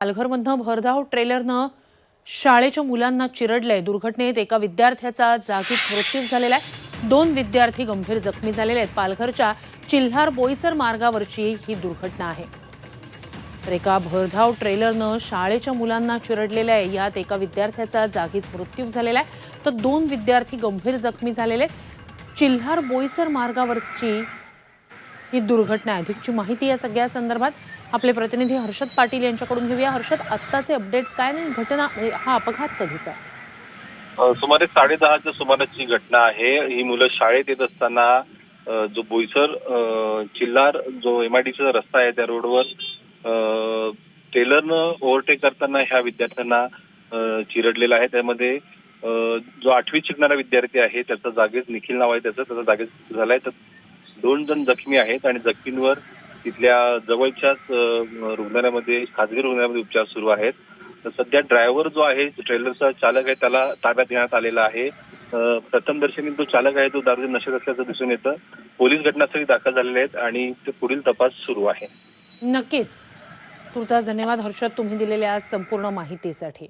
पालघरमधनं भरधाव ट्रेलरनं शाळेच्या मुलांना चिरडलंय. दुर्घटनेत एका विद्यार्थ्याचा जागीच मृत्यू झालेला आहे. दोन विद्यार्थी गंभीर जखमी झालेले आहेत. पालघरच्या चिल्हार बोईसर मार्गावरची ही दुर्घटना आहे. तर एका भरधाव ट्रेलरनं शाळेच्या मुलांना चिरडलेलं आहे. यात एका विद्यार्थ्याचा जागीच मृत्यू झालेला आहे. तर दोन विद्यार्थी गंभीर जखमी झालेले आहेत. चिल्हार बोईसर मार्गावरची ही दुर्घटना आहे. अधिकची माहिती या सगळ्या संदर्भात आपले प्रतिनिधी हर्षद पाटील यांच्याकडून घेऊया. हर्षद आत्ताचे अपडेट्स काय नाही घटना म्हणजे हा अपघात कधीचा आहे? साडे दहाच्या सुमाराची घटना आहे. ही मुलं शाळेत येत असताना जो बोईसर चिल्लार जो एमआयडीचा रस्ता आहे त्या रोडवर टेलरनं ओव्हरटेक करताना ह्या विद्यार्थ्यांना चिरडलेला आहे. त्यामध्ये जो आठवीत शिकणारा विद्यार्थी आहे त्याचा जागेच निखिल नाव आहे त्याचं. त्याचा जागेच झालाय. तर दोन जण जखमी आहेत आणि जखमींवर तिथल्या जवळच्याच रुग्णालयामध्ये खासगी रुग्णालयामध्ये उपचार सुरू आहेत. तर सध्या ड्रायव्हर जो आहे ट्रेलरचा चालक आहे त्याला ताब्यात घेण्यात आलेला आहे. प्रथमदर्शनी जो चालक आहे तो दारू नशेत असल्याचं दिसून येतं. पोलीस घटनास्थळी दाखल झालेले आहेत आणि ते पुढील तपास सुरू आहे. नक्कीच. तुर्तास धन्यवाद हर्षद तुम्ही दिलेल्या संपूर्ण माहितीसाठी.